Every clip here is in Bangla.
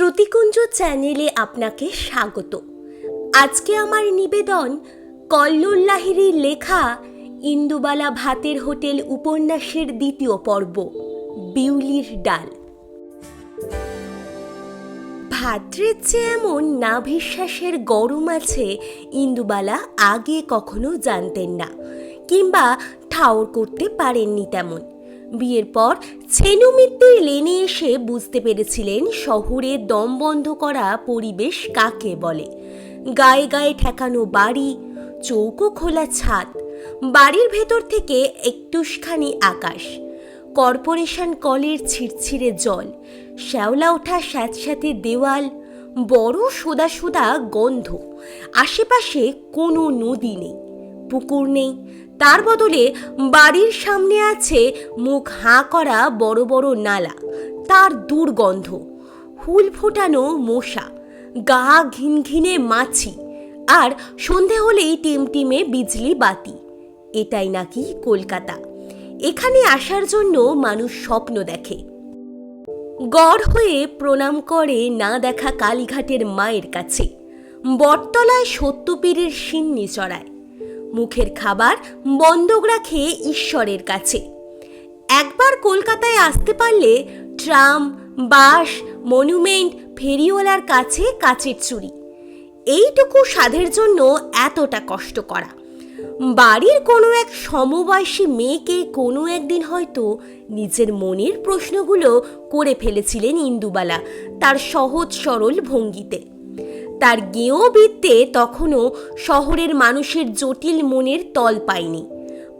শ্রুতিকুঞ্জ চ্যানেলে আপনাকে স্বাগত। আজকে আমার নিবেদন কল্লোল লাহিড়ীর লেখা ইন্দুবালা ভাতের হোটেল উপন্যাসের দ্বিতীয় পর্ব, বিউলির ডাল। ভাদ্রের যে এমন নাভিশ্বাসের গরম আছে ইন্দুবালা আগে কখনো জানতেন না, কিংবা ঠাওর করতে পারেননি তেমন। বিয়ের পর ছেনু লেনে এসে বুঝতে পেরেছিলেন শহরে দম বন্ধ করা পরিবেশ কাকে বলে। গায়ে গায়ে ঠেকানো বাড়ি, চৌকো খোলা ছাদ, বাড়ির ভেতর থেকে একটুখানি আকাশ, কর্পোরেশন কলের ছিড়ছিড়ে জল, শ্যাওলা ওঠা স্যাঁতস্যাঁতে দেওয়াল, বড় সোদা সোদা গন্ধ, আশেপাশে কোনো নদী নেই, পুকুর নেই তার বদলে বাড়ির সামনে আছে মুখ হাঁ করা বড় বড় নালা। তার দুর্গন্ধ, হুল ফোটানো মশা, গা ঘিনঘিনে মাছি আর সন্ধে হলেই টিমটিমে বিজলি বাতি। এটাই নাকি কলকাতা। এখানে আসার জন্য মানুষ স্বপ্ন দেখে। গড় হয়ে প্রণাম করে না দেখা কালীঘাটের মায়ের কাছে। বটতলায় সত্যপীরের সিন্নি চড়ায়। মুখের খাবার বন্ধক রাখে ঈশ্বরের কাছে। একবার কলকাতায় আসতে পারলে ট্রাম বাস মনুমেন্ট, ফেরিওয়ালার কাছে কাচের চুরি। এইটুকু স্বাদের জন্য এতটা কষ্ট করা। বাড়ির কোনো এক সমবয়সী মেয়েকে কোনো একদিন হয়তো নিজের মনের প্রশ্নগুলো করে ফেলেছিলেন ইন্দুবালা তার সহজ সরল ভঙ্গিতে। তার গেঁয়ো বৃত্তে তখনও শহরের মানুষের জটিল মনের তল পায়নি।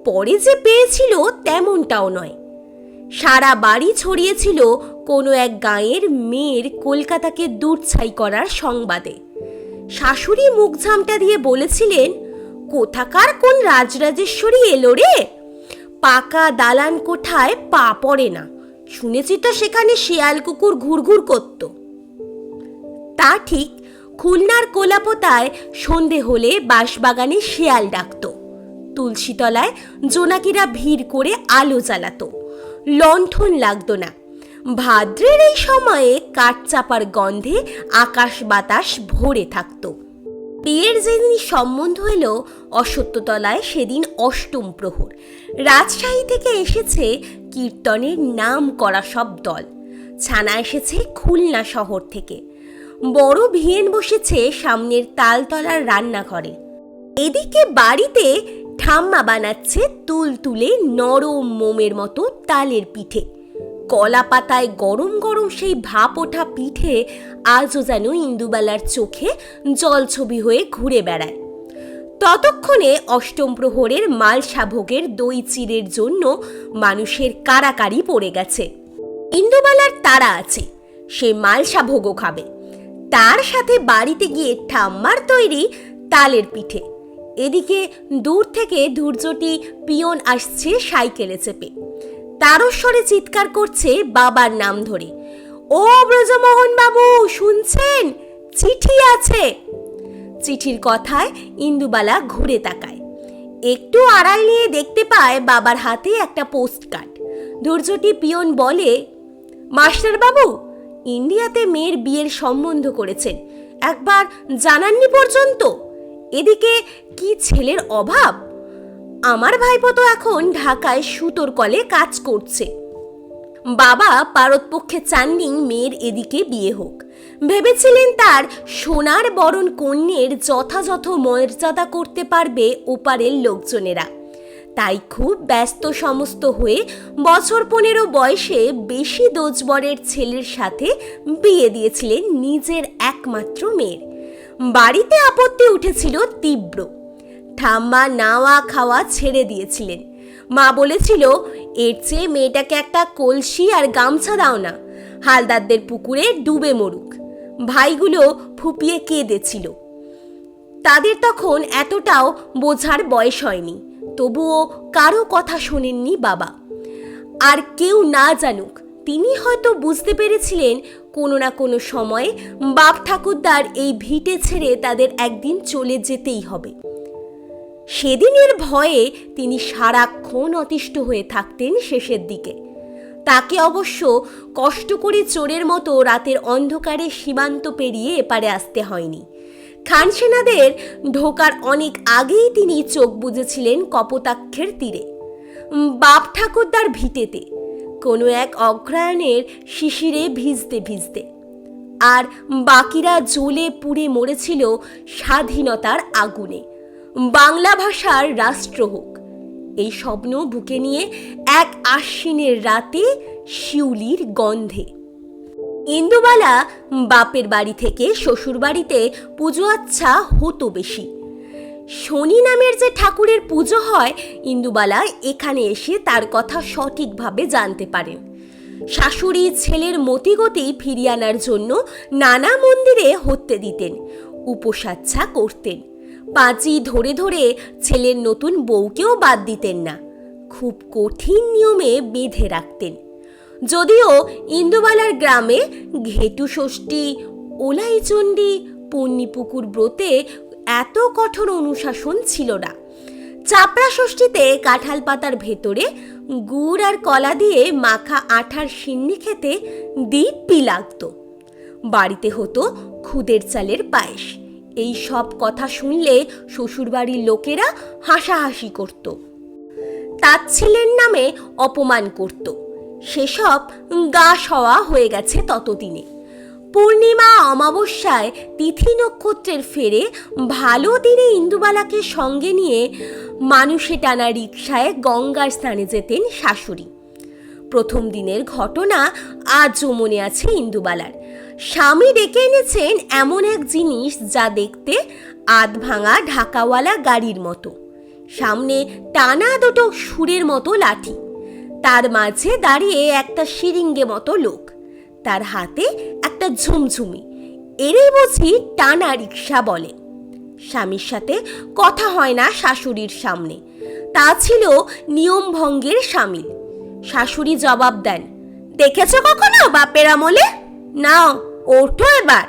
পরে যে পেয়েছিল তেমনটাও নয়। সারা বাড়ি ছড়িয়েছিল কোনো এক গাঁয়ের মেয়ের কলকাতাকে দূরছাই করার সংবাদে। শাশুড়ি মুখ ঝামটা দিয়ে বলেছিলেন, কোথাকার কোন রাজরাজেশ্বরী এলো রে? পাকা দালান কোঠায় পা পড়ে না। শুনেছি তো সেখানে শিয়াল কুকুর ঘুরঘুর করত। তা ঠিক খুলনার কোলাপোতায় সন্ধে হলে বাঁশবাগানে শেয়াল ডাকত। তুলসীতলায় জোনাকিরা ভিড় করে আলো জ্বালাতো। লণ্ঠন লাগতো না। ভাদ্রের এই সময়ে কাঠচাপার গন্ধে আকাশ বাতাস ভরে থাকতো। বিয়ের যেদিন সম্বন্ধ এলো অসত্যতলায় সেদিন অষ্টম প্রহর। রাজশাহী থেকে এসেছে কীর্তনের নাম করা সব দল। ছানা এসেছে খুলনা শহর থেকে। বড় ভিয়েন বসেছে সামনের তালতলার রান্নাঘরে। এদিকে বাড়িতে ঠাম্মা বানাচ্ছে তুল তুলে নরম মোমের মতো তালের পিঠে। কলা পাতায় গরম গরম সেই ভাপ ওঠা পিঠে আজও যেন ইন্দুবালার চোখে জলছবি হয়ে ঘুরে বেড়ায়। ততক্ষণে অষ্টম প্রহরের মালসাভোগের দই চিরের জন্য মানুষের কারাকারি পড়ে গেছে। ইন্দুবালার তারা আছে, সে মালসাভোগও খাবে। তার সাথে বাড়িতে গিয়ে ঠাম্মার তৈরি তালের পিঠে। এদিকে দূর থেকে ধূর্যটি পিয়ন আসছে সাইকেলে চেপে। তারস্বরে চিৎকার করছে বাবার নাম ধরে। ও ব্রজমোহন বাবু, শুনছেন? চিঠি আছে? চিঠির কথায় ইন্দুবালা ঘুরে তাকায়। একটু আড়াল নিয়ে দেখতে পায় বাবার হাতে একটা পোস্ট কার্ড ধৈর্যটি পিয়ন বলে মাস্টার বাবু ইন্ডিয়াতে মেয়ের বিয়ের সম্বন্ধ করেছেন। একবার জানাননি পর্যন্ত? এদিকে কি ছেলের অভাব? আমার ভাইপো তো এখন ঢাকায় সুতোর কলে কাজ করছে। বাবা পারতপক্ষে চাননি মেয়ের এদিকে বিয়ে হোক। ভেবেছিলেন তার সোনার বরণ কন্যের যথাযথ মর্যাদা করতে পারবে ওপারের লোকজনেরা। তাই খুব ব্যস্ত সমস্ত হয়ে বছর পনেরো বয়সে বেশি দোজবরের ছেলের সাথে বিয়ে দিয়েছিলেন নিজের একমাত্র মেয়ের। বাড়িতে আপত্তি উঠেছিল তীব্র। ঠাম্মা নাওয়া খাওয়া ছেড়ে দিয়েছিলেন। মা বলেছিল, এর চেয়ে মেয়েটাকে একটা কলসি আর গামছা দাও না, হালদারদের পুকুরে ডুবে মরুক। ভাইগুলো ফুপিয়ে কেঁদেছিল। তাদের তখন এতটাও বোঝার বয়স হয়নি। তবুও কারও কথা শোনেননি বাবা। আর কেউ না জানুক, তিনি হয়তো বুঝতে পেরেছিলেন কোনো না কোনো সময়ে বাপ ঠাকুরদার এই ভিটে ছেড়ে তাদের একদিন চলে যেতেই হবে। সেদিনের ভয়ে তিনি সারাক্ষণ অতিষ্ঠ হয়ে থাকতেন শেষের দিকে। তাকে অবশ্য কষ্ট করে চোরের মতো রাতের অন্ধকারে সীমান্ত পেরিয়ে এপারে আসতে হয়নি। খানসেনাদের ঢোকার অনেক আগেই তিনি চোখ বুঝেছিলেন কপোতাক্ষের তীরে। বাপ ঠাকুরদার ভিটেতে কোনো এক অগ্রায়ণের শিশিরে ভিজতে ভিজতে। আর বাকিরা জ্বলে পুড়ে মরেছিল স্বাধীনতার আগুনে। বাংলা ভাষার রাষ্ট্র হোক। এই স্বপ্ন বুকে নিয়ে এক আশ্বিনের রাতে শিউলির গন্ধে। ইন্দুবালা বাপের বাড়ি থেকে শ্বশুর বাড়িতে পুজো আচ্ছা হতো বেশি। শনি নামের যে ঠাকুরের পুজো হয়, ইন্দুবালা এখানে এসে তার কথা সঠিকভাবে জানতে পারেন শাশুড়ি ছেলের মতিগতি ফিরিয়ে আনার জন্য নানা মন্দিরে হত্যে দিতেন, উপসাচ্ছা করতেন। পাঁচি ধরে ধরে ছেলের নতুন বউকেও বাদ দিতেন না। খুব কঠিন নিয়মে বেঁধে রাখতেন। যদিও ইন্দুবালার গ্রামে ঘেটু ষষ্ঠী, ওলাইচণ্ডী, পন্নিপুকুর ব্রতে এত কঠোর অনুশাসন ছিল না। চাপড়া ষষ্ঠীতে কাঁঠাল পাতার ভেতরে গুড় আর কলা দিয়ে মাখা আঠার সিন্নি খেতে দিব্যি লাগতো। বাড়িতে হতো খুদের চালের পায়েস। এই সব কথা শুনলে শ্বশুরবাড়ির লোকেরা হাসাহাসি করতো। তাচ্ছিলের নামে অপমান করত। সেসব গা সওয়া হয়ে গেছে ততদিনে। পূর্ণিমা অমাবস্যায় তিথি নক্ষত্রের ফেরে ভালো দিনে ইন্দুবালাকে সঙ্গে নিয়ে মানুষে টানা রিকশায় গঙ্গার স্থানে যেতেন শাশুড়ি। প্রথম দিনের ঘটনা আজও মনে আছে ইন্দুবালার। স্বামী ডেকে এনেছেন এমন এক জিনিস যা দেখতে আধ ভাঙা ঢাকাওয়ালা গাড়ির মতো। সামনে টানা দুটো সুরের মতো লাঠি। তার মাঝে দাঁড়িয়ে একটা শিরিঙ্গে মতো লোক। তার হাতে একটা ঝুমঝুমি। এরই বুঝি টানা রিক্সা বলে। স্বামীর সাথে কথা হয় না শাশুড়ির সামনে। তা ছিল নিয়ম ভঙ্গের সামিল। শাশুড়ি জবাব দেন, দেখেছ কখনো বাপের আমলে? নাও, ওঠো এবার।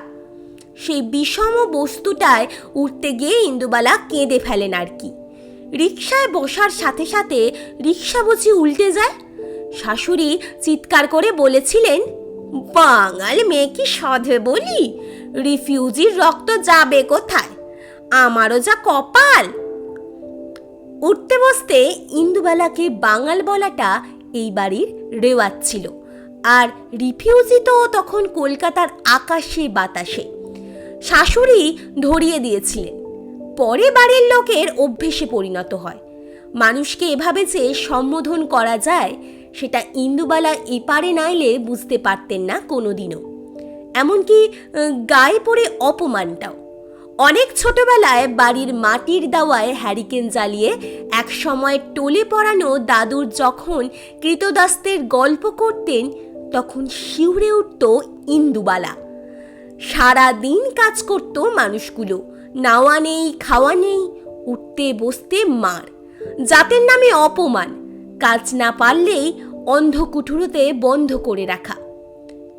সেই বিষম বস্তুটায় উঠতে গিয়ে ইন্দুবালা কেঁদে ফেলেন আর কি। রিক্সায় বসার সাথে সাথে রিক্সা বুঝি উল্টে যায়? শাশুড়ি চিৎকার করে বলেছিলেন, বাঙাল মেয়ে কি সধে বলি? রিফিউজির রক্ত যাবে কোথায়? আমারও যা কপাল! উঠতে বসতে ইন্দুবেলাকে বাঙাল বলাটা এই বাড়ির রেওয়াজ ছিল। আর রিফিউজি তো তখন কলকাতার আকাশে বাতাসে। শাশুড়ি ধরিয়ে দিয়েছিলেন পরে বাড়ির লোকের অভ্যেসে পরিণত হয়। মানুষকে এভাবে যে সম্বোধন করা যায়, সেটা ইন্দুবালা এপারে নাইলে বুঝতে পারতেন না কোনোদিনও। এমনকি গায়ে পড়ে অপমানটাও। অনেক ছোটবেলায় বাড়ির মাটির দাওয়ায় হ্যারিকেন জ্বালিয়ে এক সময় টোলে পড়ানো দাদুর যখন কৃতদাস্তের গল্প করতেন, তখন শিউরে উঠত ইন্দুবালা। সারা দিন কাজ করত মানুষগুলো। নাওয়া নেই, খাওয়া নেই, উঠতে বসতে মার। জাতের নামে অপমান, কাজ না পারলেই অন্ধকুঠুরোতে বন্ধ করে রাখা।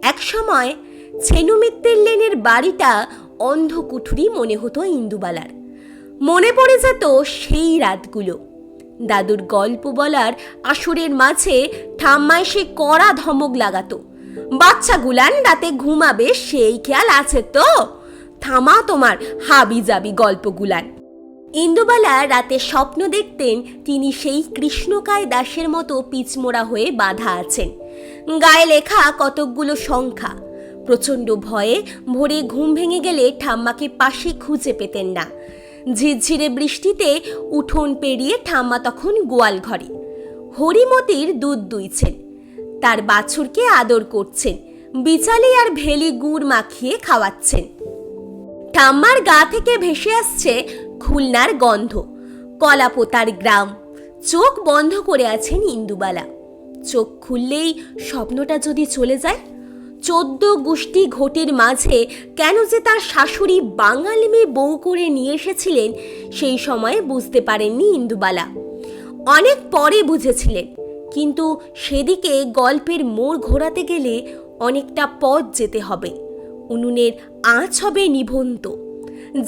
এক সময় ছেনু মিত্রের লেনের বাড়িটা অন্ধকুঠুরি মনে হতো ইন্দুবালার। মনে পড়ে যেত সেই রাতগুলো। দাদুর গল্প বলার আসরের মাঝে ঠাম্মায় সে কড়া ধমক লাগাতো। বাচ্চাগুলান রাতে ঘুমাবে সেই খেয়াল আছে তো? থামা তোমার হাবি যাবি গল্পগুলান ইন্দুবালা রাতে স্বপ্ন দেখতেন তিনি সেই কৃষ্ণকায় দাসের মতো পিচমোড়া হয়ে বাঁধা আছেন। গায়ে লেখা কতকগুলো সংখ্যা। প্রচণ্ড ভয়ে ভোরে ঘুম ভেঙে গেলে ঠাম্মাকে পাশে খুঁজে পেতেন না। ঝিরঝিরে বৃষ্টিতে উঠোন পেরিয়ে ঠাম্মা তখন গোয়াল ঘরে। হরিমতির দুধ দুইছেন। তার বাছুরকে আদর করছেন। বিচালি আর ভেলি গুড় মাখিয়ে খাওয়াচ্ছেন। ঠাম্মার গা থেকে ভেসে আসছে খুলনার গন্ধ। কলাপোতার গ্রাম। চোখ বন্ধ করে আছেন ইন্দুবালা। চোখ খুললেই স্বপ্নটা যদি চলে যায়, চোদ্দ গোষ্ঠী ঘটির মাঝে কেন যে তার শাশুড়ি বাঙালি মেয়ে বউ করে নিয়ে এসেছিলেন, সেই সময়ে বুঝতে পারেননি ইন্দুবালা। অনেক পরে বুঝেছিলেন, কিন্তু সেদিকে গল্পের মোড় ঘোরাতে গেলে অনেকটা পথ যেতে হবে। উনুনের আঁচ হবে নিভন্ত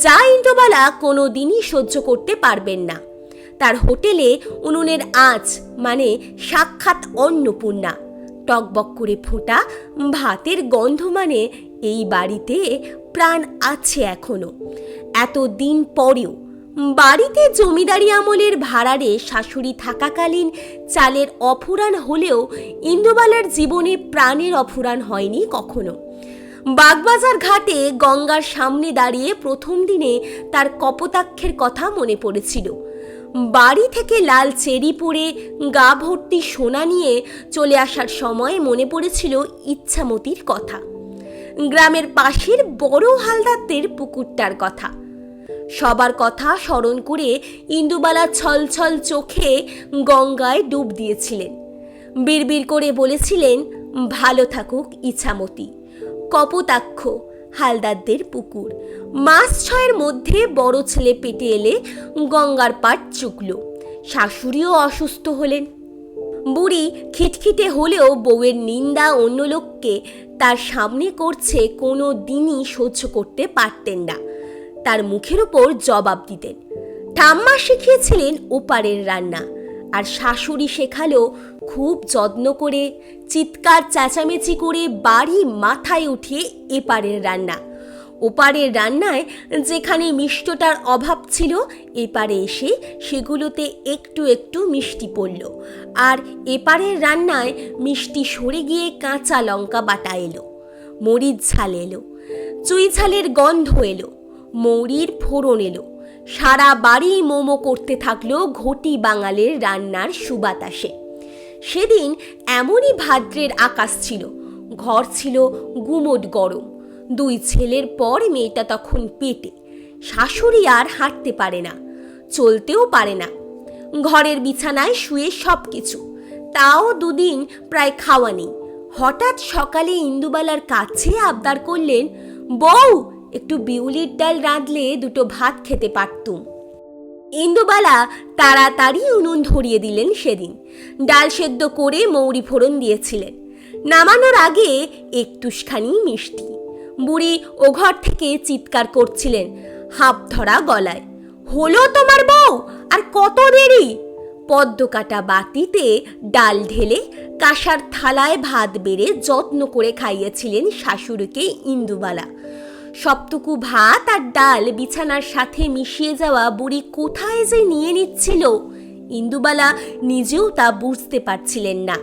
যা ইন্দুবালা কোনো দিনই সহ্য করতে পারবেন না। তার হোটেলে উনুনের আঁচ মানে সাক্ষাৎ অন্নপূর্ণা। টকবক করে ফোটা ভাতের গন্ধ মানে এই বাড়িতে প্রাণ আছে এখনও। এত দিন পরেও বাড়িতে জমিদারি আমলের ভাড়ারে শাশুড়ি থাকাকালীন চালের অফুরান হলেও ইন্দুবালার জীবনে প্রাণের অফুরান হয়নি কখনো। বাগবাজার ঘাটে গঙ্গার সামনে দাঁড়িয়ে প্রথম দিনে তার কপোতাক্ষের কথা মনে পড়েছিল। বাড়ি থেকে লাল চেরি পরে গা ভর্তি সোনা নিয়ে চলে আসার সময় মনে পড়েছিল ইচ্ছামতির কথা। গ্রামের পাশের বড় হালদারদের পুকুরটার কথা। সবার কথা স্মরণ করে ইন্দুবালা ছলছল চোখে গঙ্গায় ডুব দিয়েছিলেন। বিড়বিড় করে বলেছিলেন, ভালো থাকুক ইছামতি কপোতাক্ষ, হালদারদের পুকুর। মাস ছয়ের মধ্যে বড় ছেলে পেটে এলে গঙ্গার পাট চুকল। শাশুড়িও অসুস্থ হলেন। বুড়ি খিটখিটে হলেও বউয়ের নিন্দা অন্য লোককে তার সামনে করছে কোনো দিনই সহ্য করতে পারতেন না। তার মুখের ওপর জবাব দিতেন। ঠাম্মা শিখিয়েছিলেন ওপারের রান্না। আর শাশুড়ি শেখালো খুব যত্ন করে, চিৎকার চেঁচামেচি করে বাড়ি মাথায় উঠিয়ে এপারের রান্না। ওপারের রান্নায় যেখানে মিষ্টটার অভাব ছিল, এপারে এসে সেগুলোতে একটু একটু মিষ্টি পড়ল। আর এপারের রান্নায় মিষ্টি সরে গিয়ে কাঁচা লঙ্কা বাটা এলো, মরিচ ঝাল এলো চুই ঝালের গন্ধ এলো, মৌরির ফোড়ন এলো সারা বাড়ি মোমো করতে থাকল ঘটি বাঙালের রান্নার সুবাতাসে। সেদিন এমনই ভাদ্রের আকাশ ছিল, ঘর ছিল গুমোট গরম। দুই ছেলের পর মেয়েটা তখন পেটে, শাশুড়ি আর হাঁটতে পারে না, চলতেও পারে না। ঘরের বিছানায় শুয়ে সব কিছু তাও দুদিন প্রায় খাওয়া নেই। হঠাৎ সকালে ইন্দুবালার কাছে আবদার করলেন, বউ একটু বিউলির ডাল রাঁধলে দুটো ভাত খেতে পারতুম। ইন্দুবালা তাড়াতাড়ি উনুন ধরিয়ে দিলেন সেদিন। ডাল সেদ্ধ করে মৌরি ফোড়ন দিয়েছিলেন। নামানোর আগে একটুখানি মিষ্টি। বুড়ি ও ঘর থেকে চিৎকার করছিলেন হাঁপ ধরা গলায়। হলো তোমার বউ? আর কত দেরি? পদ্ম কাটা বাতিতে ডাল ঢেলে কাঁসার থালায় ভাত বেড়ে যত্ন করে খাইয়েছিলেন শাশুড়িকে ইন্দুবালা। সবটুকু ভাত আর ডাল বিছানার সাথে মিশিয়ে যাওয়া বুড়ি কোথায় যে নিয়ে নিচ্ছিল, ইন্দুবালা নিজেও তা বুঝতে পারছিলেন না।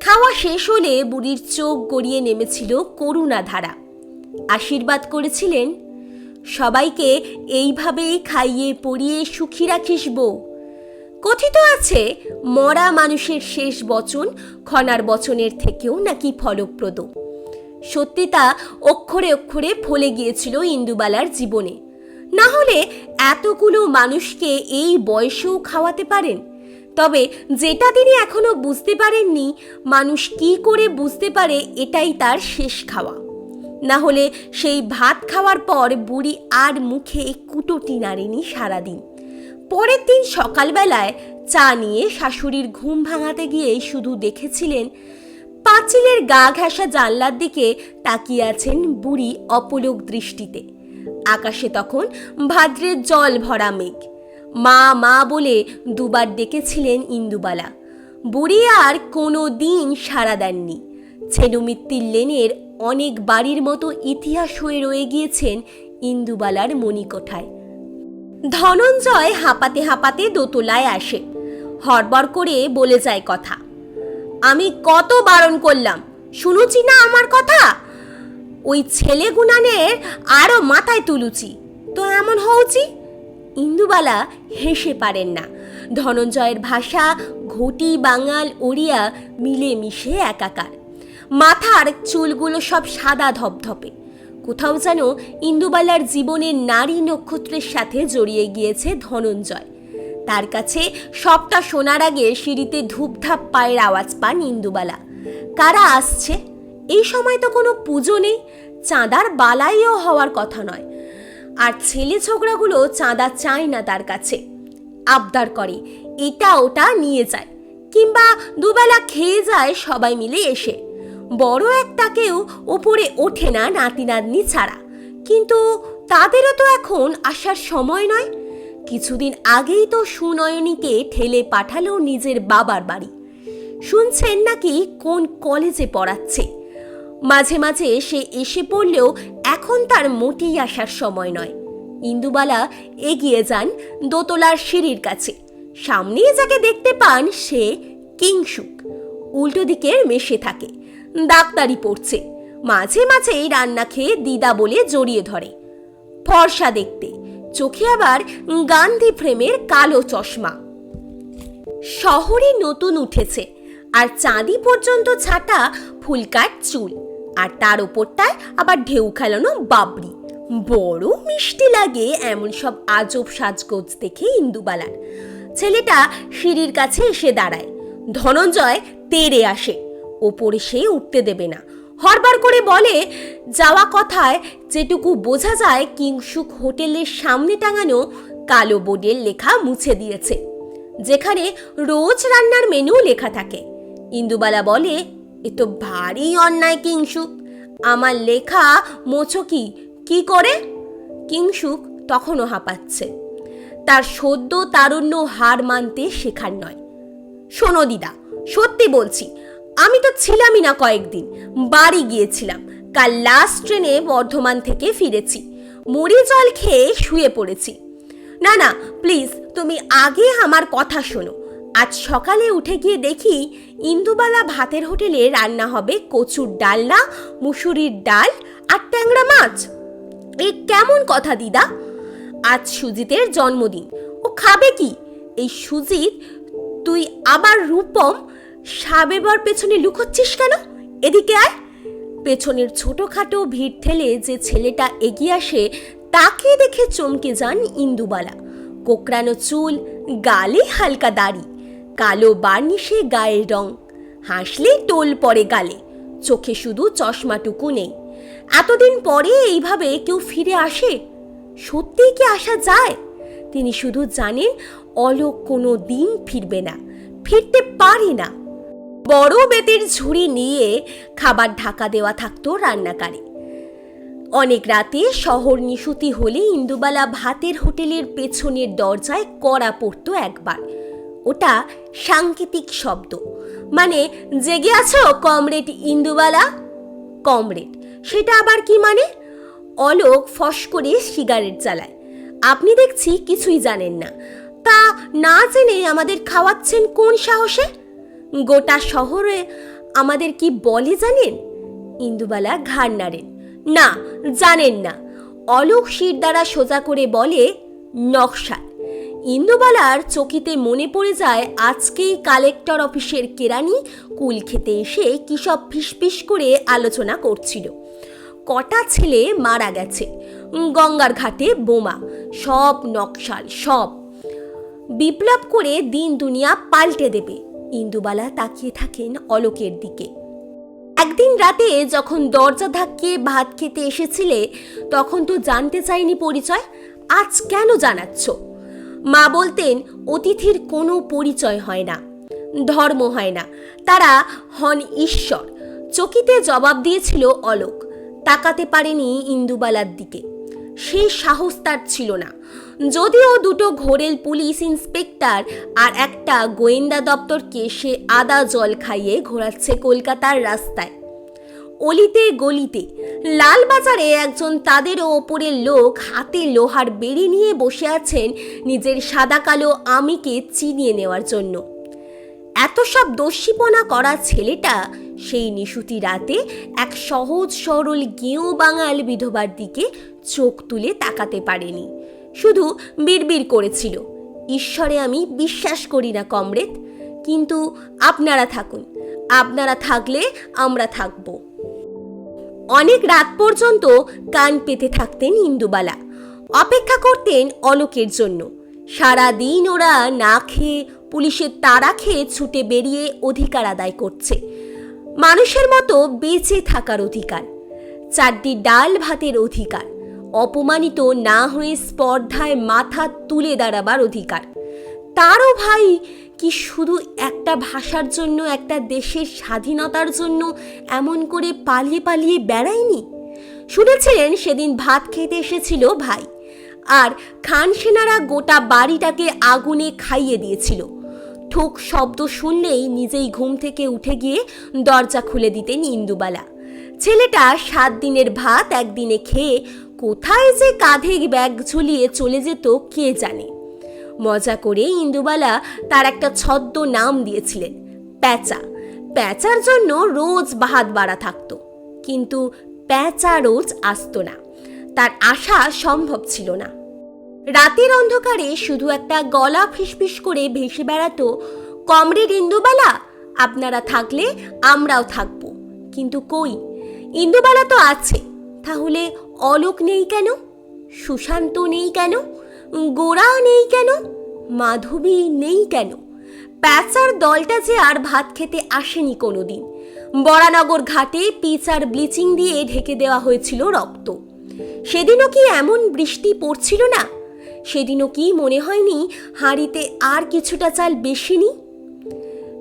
খাওয়া শেষ হলে বুড়ির চোখ গড়িয়ে নেমেছিল করুণা ধারা আশীর্বাদ করেছিলেন, সবাইকে এইভাবেই খাইয়ে পরিয়ে সুখী রাখিস বউ। কথিত আছে, মরা মানুষের শেষ বচন খনার বচনের থেকেও নাকি ফলপ্রদ। সত্যি তা অক্ষরে অক্ষরে ফলে গিয়েছিল ইন্দুবালার জীবনে। না হলে এতগুলো মানুষকে এই বয়সেও খাওয়াতে পারেন? তবে যেটা তিনি এখনও বুঝতে পারেননি, মানুষ কি করে বুঝতে পারে এটাই তার শেষ খাওয়া। না হলে সেই ভাত খাওয়ার পর বুড়ি আর মুখে কুটোটি নাড়েনি সারাদিন। পরের দিন সকালবেলায় চা নিয়ে শাশুড়ির ঘুম ভাঙাতে গিয়ে শুধু দেখেছিলেন পাঁচিলের গা ঘেঁষা জানলার দিকে তাকিয়ে আছেন বুড়ি অপলোক দৃষ্টিতে। আকাশে তখন ভাদ্রের জল ভরা মেঘ। মা মা বলে দুবার ডেকেছিলেন ইন্দুবালা। বুড়ি আর কোনো দিন সাড়া দেননি। ছেনুমিত্তির লেনের অনেক বাড়ির মতো ইতিহাস হয়ে রয়ে গিয়েছেন ইন্দুবালার মণিকোঠায়। ধনঞ্জয় হাঁপাতে হাঁপাতে দোতলায় আসে। হড়বড় করে বলে যায় কথা। আমি কত বারণ করলাম। শুনুছি না আমার কথা? ওই ছেলে গুনানের আরও মাথায় তুলুচি তো এমন হউচি ইন্দুবালা হেসে পারেন না। ধনঞ্জয়ের ভাষা ঘটি, বাঙাল, ওড়িয়া মিলে মিশে একাকার। মাথার চুলগুলো সব সাদা ধপধপে। কোথাও যেন ইন্দুবালার জীবনের নারী নক্ষত্রের সাথে জড়িয়ে গিয়েছে ধনঞ্জয়। তার কাছে সবটা শোনার আগে সিঁড়িতে ধূপধাপ পায়ের আওয়াজ পান ইন্দুবালা। কারা আসছে? এই সময় তো কোনো পুজো নেই, চাঁদার বালাইও হওয়ার কথা নয়। আর ছেলে ছোকরাগুলো চাঁদা চায় না তার কাছে। আবদার করে, এটা ওটা নিয়ে যায়, কিংবা দুবেলা খেয়ে যায় সবাই মিলে এসে। বড় একটাকেও ওপরে ওঠে না নাতি নাতনি ছাড়া। কিন্তু তাদেরও তো এখন আসার সময় নয়। কিছুদিন আগেই তো সুনয়নীকে ঠেলে পাঠালো নিজের বাবার বাড়ি। শুনছেন নাকি কোন কলেজে পড়াচ্ছে? মাঝে মাঝে সে এসে পড়লেও এখন তার মোটেই আসার সময় নয়। ইন্দুবালা এগিয়ে যান দোতলার সিঁড়ির কাছে। সামনেই যাকে দেখতে পান সে কিংসুক। উল্টো দিকের মেশে থাকে। ডাক্তারি পড়ছে। মাঝে মাঝেই রান্না খেয়ে দিদা বলে জড়িয়ে ধরে। ফর্সা দেখতে। চোখে আবার গান্ধী ফ্রেমের কালো চশমা। শহরে নতুন উঠেছে আর চাঁদি পর্যন্ত ছাটা ফুলকার চুল আর তার ওপরটায় আবার ঢেউ খেলানো বাবরি। বড় মিষ্টি লাগে এমন সব আজব সাজগোজ দেখে ইন্দুবালার। ছেলেটা সিঁড়ির কাছে এসে দাঁড়ায়। ধনঞ্জয় তেড়ে আসে। ওপরে সে উঠতে দেবে না। হরবার করে বলে, যাওয়া কথায় যেটুকু বোঝা যায়, কিংসুক হোটেলের সামনে টাঙানো কালো বোর্ডের লেখা মুছে দিয়েছে, যেখানে রোজ রান্নার মেনু লেখা থাকে। ইন্দুবালা বলে, এ তো ভারী অন্যায়, কিংসুক। আমার লেখা মোছো কি? কি করে? কিংসুক তখনও হাঁপাচ্ছে। তার সদ্য তারুণ্য হার মানতে শেখার নয়। শোনো দিদা, সত্যি বলছি আমি তো ছিলামই না কয়েকদিন। বাড়ি গিয়েছিলাম। কাল লাস্ট ট্রেনে বর্ধমান থেকে ফিরেছি। মুড়ি জল খেয়ে শুয়ে পড়েছি। না না প্লিজ তুমি আগে আমার কথা শোনো। আজ সকালে উঠে গিয়ে দেখি ইন্দুবালা ভাতের হোটেলে রান্না হবে কচুর ডালনা, মুসুরির ডাল আর ট্যাংরা মাছ। এই কেমন কথা, দিদা? আজ সুজিতের জন্মদিন। ও খাবে কি? এই সুজিত, তুই আবার রূপম সাবেবার পেছনে লুকোচ্ছিস কেন? এদিকে আয়। পেছনের ছোটখাটো ভিড় ঠেলে যে ছেলেটা এগিয়ে আসে, তাকে দেখে চমকে যান ইন্দুবালা। কোকড়ানো চুল, গালে হালকা দাড়ি, কালো বার্নিশে গায়ের রং। হাসলে টোল পড়ে গালে, চোখে শুধু চশমাটুকু নেই। এতদিন পরে এইভাবে কেউ ফিরে আসে? সত্যিই কি আসা যায়? তিনি শুধু জানেন, অলোক কোনো দিন ফিরবে না, ফিরতে পারে না। বড় বেতের ঝুড়ি নিয়ে খাবার ঢাকা দেওয়া থাকতো রান্নাকারে। অনেক রাতে শহর নিশুতি হলে ইন্দুবালা ভাতের হোটেলের পেছনের দরজায় কড়া পড়তো একবার। ওটা সাংকেতিক শব্দ। মানে জেগে আছো, কমরেড ইন্দুবালা? কমরেড, সেটা আবার কি মানে? অলোক ফস করে সিগারেট জ্বালায়। আপনি দেখছি কিছুই জানেন না। তা না জেনে আমাদের খাওয়াচ্ছেন কোন সাহসে? গোটা শহরে আমাদের কি বলে জানেন? ইন্দুবালা ঘাড় নাড়েন। না, জানেন না। অলোক শির দ্বারা সোজা করে বলে, নকশাল। ইন্দুবালার চকিতে মনে পড়ে যায়, আজকেই কালেক্টর অফিসের কেরানি কুল খেতে এসে কী সব ফিসফিস করে আলোচনা করছিল। কটা ছেলে মারা গেছে। গঙ্গার ঘাটে বোমা, সব নকশাল, সব। বিপ্লব করে দিন দুনিয়া পাল্টে দেবে। ইন্দুবালা তাকিয়ে থাকেন অলোকের দিকে। একদিন রাতে যখন দরজা ধাক্কিয়ে ভাত খেতে এসেছিলে, তখন তো জানতে চাইনি পরিচয়, আজ কেন জানাচ্ছ? মা বলতেন, অতিথির কোনো পরিচয় হয় না, ধর্ম হয় না, তারা হন ঈশ্বর। চকিতে জবাব দিয়েছিল অলোক, তাকাতে পারেনি ইন্দুবালার দিকে। সেই সাহস তার ছিল না যদিও দুটো ঘোরেল পুলিশ ইন্সপেক্টর আর একটা গোয়েন্দা দপ্তরকে সে আদা জল খাইয়ে ঘোরাচ্ছে কলকাতার রাস্তায়। অলিতে গলিতে লালবাজারে একজন তাদেরও ওপরের লোক হাতে লোহার বেড়ি নিয়ে বসে আছেন নিজের সাদা কালো আমিকে চিনিয়ে নেওয়ার জন্য। এত সব দস্যিপনা করা ছেলেটা সেই নিশুতি রাতে এক সহজ সরল গেঁয়ো বাঙাল বিধবার দিকে চোখ তুলে তাকাতে পারেনি। শুধু বিড়বিড় করেছিল। ঈশ্বরে আমি বিশ্বাস করি না কমরেদ কিন্তু আপনারা থাকুন। আপনারা থাকলে আমরা থাকব। অনেক রাত পর্যন্ত কান পেতে থাকতেন ইন্দুবালা। অপেক্ষা করতেন অলোকের জন্য। সারা দিন ওরা না খেয়ে পুলিশের তাড়া খেয়ে ছুটে বেরিয়ে অধিকার আদায় করছে। মানুষের মতো বেঁচে থাকার অধিকার। চারটি ডাল ভাতের অধিকার। অপমানিত না হয়ে স্পর্ধায় মাথা তুলে দাঁড়াবার অধিকার। তারও ভাই কি শুধু একটা ভাষার জন্য, একটা দেশের স্বাধীনতার জন্য এমন করে পালিয়ে পালিয়ে বেড়ায়নি? শুনেছিলেন সেদিন ভাত খেতে এসেছিল ভাই, আর খান সেনারা গোটা বাড়িটাকে আগুনে খাইয়ে দিয়েছিল। ঠুক শব্দ শুনলেই নিজেই ঘুম থেকে উঠে গিয়ে দরজা খুলে দিতেন ইন্দুবালা। ছেলেটা সাত দিনের ভাত একদিনে খেয়ে কোথায় যে কাঁধে ব্যাগ ঝুলিয়ে চলে যেত কে জানে। মজা করে ইন্দুবালা তার একটা ছদ্ম নাম দিয়েছিলেন, প্যাঁচা। প্যাঁচার জন্য রোজ বাহাত বাড়া থাকতো, কিন্তু প্যাঁচা রোজ আসতো না। তার আশা সম্ভব ছিল না। রাতের অন্ধকারে শুধু একটা গলা ফিসফিস করে ভেসে বেড়াতো, কমরেড ইন্দুবালা, আপনারা থাকলে আমরাও থাকব। কিন্তু কই? ইন্দুবালা তো আছে, তাহলে অলোক নেই কেন? সুশান্ত নেই কেন? গোড়া নেই কেন? মাধবী নেই কেন? প্যাচার দলটা যে আর ভাত খেতে আসেনি কোনো দিন বরানগর ঘাটে পিচ আর ব্লিচিং দিয়ে ঢেকে দেওয়া হয়েছিল রক্ত। সেদিনও কি এমন বৃষ্টি পড়ছিল না? সেদিনও কি মনে হয়নি হাঁড়িতে আর কিছুটা চাল বেশি নি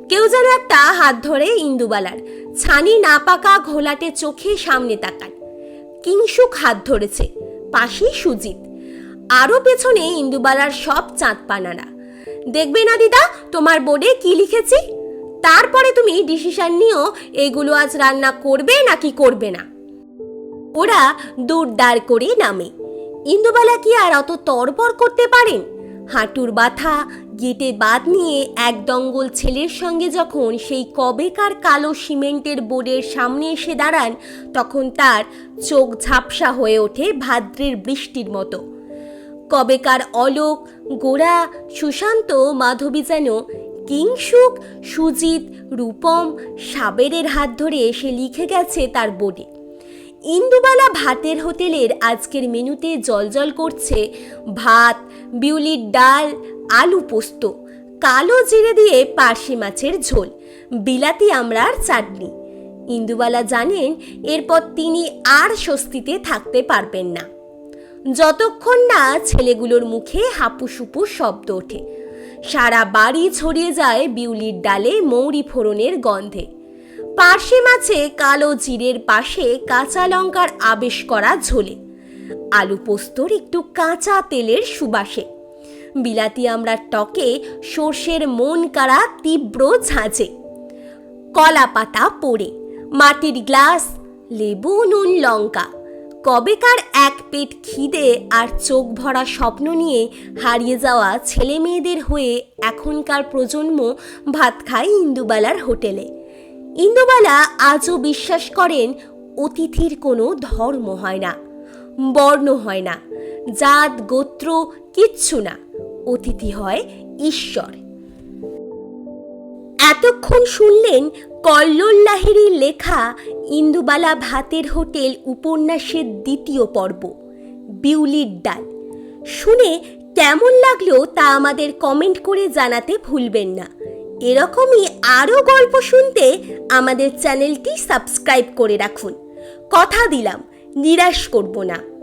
কেউ যেন একটা হাত ধরে ইন্দুবালার। ছানি না পাকা ঘোলাটে চোখে সামনে তাকান কিংসুক হাত ধরেছে। পাশেই সুজিত। আরও পেছনে ইন্দুবালার সব চাঁদ পানারা দেখবে না দিদা, তোমার বোর্ডে কি লিখেছি? তারপরে তুমি ডিসিশন নিও, এগুলো আজ রান্না করবে নাকি করবে না। ওরা দূর দাঁড় করে নামে। ইন্দুবালা কি আর অত তরবর করতে পারেন? হাঁটুর বাথা গেটে বাদ নিয়ে এক দঙ্গল ছেলের সঙ্গে যখন সেই কবেকার কালো সিমেন্টের বোর্ডের সামনে এসে দাঁড়ান, তখন তার চোখ ঝাপসা হয়ে ওঠে ভাদ্রের বৃষ্টির মতো। কবেকার অলোক গোড়া সুশান্ত, মাধবী যেন কিংসুক, সুজিত, রূপম, সাবেরের হাত ধরে এসে লিখে গেছে তার বোর্ডে। ইন্দুবালা ভাতের হোটেলের আজকের মেনুতে জলজল করছে ভাত, বিউলির ডাল, আলু পোস্ত, কালো জিরে দিয়ে পার্শে মাছের ঝোল, বিলাতি আমড়ার চাটনি। ইন্দুবালা জানেন এরপর তিনি আর স্বস্তিতে থাকতে পারবেন না। যতক্ষণ না ছেলেগুলোর মুখে হাপুসুপু শব্দ ওঠে। সারা বাড়ি ছড়িয়ে যায় বিউলির ডালে মৌরি ফোড়নের গন্ধে। পার্শে মাছে কালো জিরের পাশে কাঁচা লঙ্কার আবেশ করা ঝোলে। আলু পোস্তর একটু কাঁচা তেলের সুবাসে। বিলাতি আমরা টকে সর্ষের মন কাড়া তীব্র ঝাঁঝে। কলা পাতা পড়ে, মাটির গ্লাস, লেবু, নুন, লঙ্কা। কবেকার এক পেট খিদে আর চোখ ভরা স্বপ্ন নিয়ে হারিয়ে যাওয়া ছেলে মেয়েদের হয়ে এখনকার প্রজন্ম ভাত খায় ইন্দুবালার হোটেলে। ইন্দুবালা আজও বিশ্বাস করেন অতিথির কোনো ধর্ম হয় না, বর্ণ হয় না, জাত, গোত্র কিচ্ছু না, অতিথি হয় ঈশ্বর। এতক্ষণ শুনলেন কল্লোল লাহিড়ির লেখা ইন্দুবালা ভাতের হোটেল উপন্যাসের দ্বিতীয় পর্ব, বিউলির ডাল। শুনে কেমন লাগল তা আমাদের কমেন্ট করে জানাতে ভুলবেন না। এরকমই আরও গল্প শুনতে আমাদের চ্যানেলটি সাবস্ক্রাইব করে রাখুন। কথা দিলাম নিরাশ করব না।